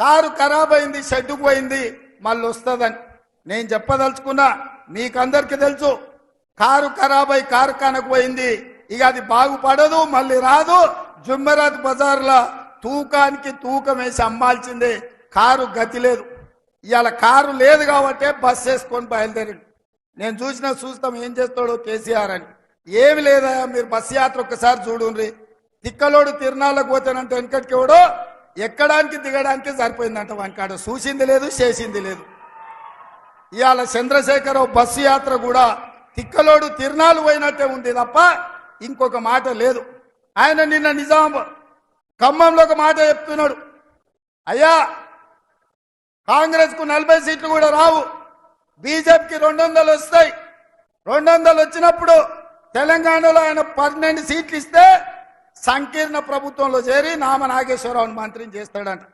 Car ఖరాబ్ అయింది షెడ్డుకు పోయింది మళ్ళీ వస్తుందని నేను చెప్పదలుచుకున్నా మీకందరికీ తెలుసు. కారు ఖరాబ్ అయి కారు కనకపోయింది ఇక అది బాగుపడదు మళ్ళీ రాదు. జుమ్మరాత్ బజార్లో తూకానికి తూకం వేసి అమ్మాల్సిందే. కారు గతి లేదు. ఇవాళ కారు లేదు కాబట్టి బస్ వేసుకొని బయలుదేరి నేను చూసిన చూస్తాం ఏం చేస్తాడో కేసీఆర్ అని. ఏమి లేదా మీరు బస్ యాత్ర ఒక్కసారి చూడుండ్రి. తిక్కలోడు తిరునాళ్ళకు పోతానంటే వెనకటికి ఎవడో ఎక్కడానికి దిగడానికి సరిపోయిందంట వానికాడ చూసింది లేదు చేసింది లేదు. ఇవాళ చంద్రశేఖరరావు బస్సు యాత్ర కూడా తిక్కలోడు తిరునాలు పోయినట్టే ఉంది తప్ప ఇంకొక మాట లేదు. ఆయన నిన్న నిజాం ఖమ్మంలో ఒక మాట చెప్తున్నాడు. అయ్యా కాంగ్రెస్కు నలభై సీట్లు కూడా రావు. బీజేపీకి రెండు వందలు వస్తాయి. రెండు వందలు వచ్చినప్పుడు తెలంగాణలో ఆయన పన్నెండు సీట్లు ఇస్తే సంకీర్ణ ప్రభుత్వంలో చేరి నామ నాగేశ్వరరావుని మంత్రిని చేస్తాడంట.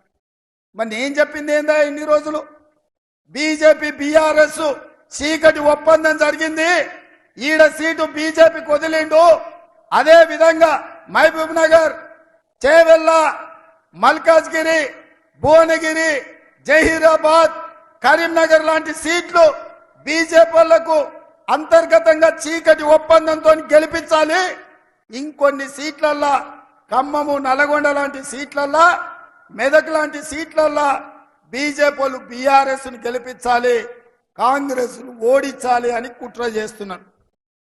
మరి నేను చెప్పింది ఏందా ఇన్ని రోజులు? బీజేపీ బీఆర్ఎస్ చీకటి ఒప్పందం జరిగింది. ఈడ సీటు బీజేపీ కొదిలిండు అదే విధంగా మహబూబ్ నగర్ చేవెల్ల మల్కాజ్గిరి భువనగిరి జహీరాబాద్ కరీంనగర్ లాంటి సీట్లు బీజేపీ వాళ్ళకు అంతర్గతంగా చీకటి ఒప్పందంతో గెలిపించాలి. ఇంకొన్ని సీట్లల్లా ఖమ్మము నల్గొండ లాంటి సీట్లల్లా మెదక్ లాంటి సీట్లల్లా బీజేపీలు వాళ్ళు బీఆర్ఎస్ను గెలిపించాలి కాంగ్రెస్ ఓడించాలి అని కుట్ర చేస్తున్నారు.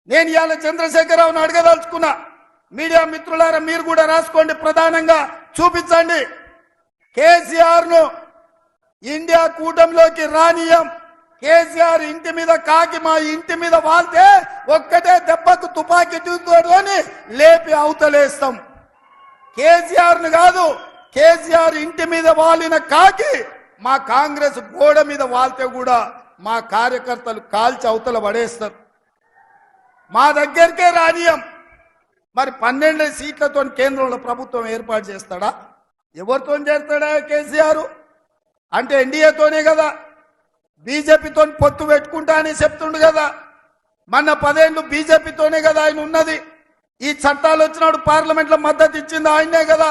నేను ఇవాళ చంద్రశేఖరరావును అడగదలుచుకున్నా. మీడియా మిత్రులారా మీరు కూడా రాసుకోండి ప్రధానంగా. చూపించండి. కేసీఆర్ను ఇండియా కూటమిలోకి రానియం కేసీఆర్ ఇంటి మీద కాకి మా ఇంటి మీద వాళ్తే ఒక్కటే దెబ్బకు తుపాకీ అని లేపి అవతలేస్తాం. కేసీఆర్ను కాదు కేసీఆర్ ఇంటి మీద వాలిన కాకి మా కాంగ్రెస్ గోడ మీద వాళ్తే కూడా మా కార్యకర్తలు కాల్చి అవతల పడేస్తారు. మా దగ్గరికే రానియం మరి పన్నెండు సీట్లతో కేంద్రంలో ప్రభుత్వం ఏర్పాటు చేస్తాడా? ఎవరితో చేస్తాడా కేసీఆర్? అంటే ఎన్డీఏతోనే కదా. బీజేపీతో పొత్తు పెట్టుకుంటా అని చెప్తుండు కదా. మన పదేళ్ళు బీజేపీతోనే కదా ఆయన ఉన్నది. ఈ చట్టాలు వచ్చినప్పుడు పార్లమెంట్లో మద్దతు ఇచ్చింది ఆయనే కదా.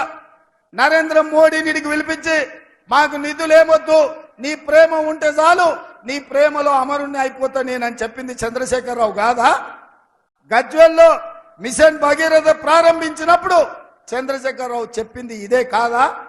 నరేంద్ర మోడీ నీడికి పిలిపించి మాకు నిధులు ఏమొద్దు నీ ప్రేమ ఉంటే చాలు నీ ప్రేమలో అమరుణ్ణి అయిపోతా నేనని చెప్పింది చంద్రశేఖరరావు కాదా? గజ్వెల్లో మిషన్ భగీరథ ప్రారంభించినప్పుడు చంద్రశేఖరరావు చెప్పింది ఇదే కాదా?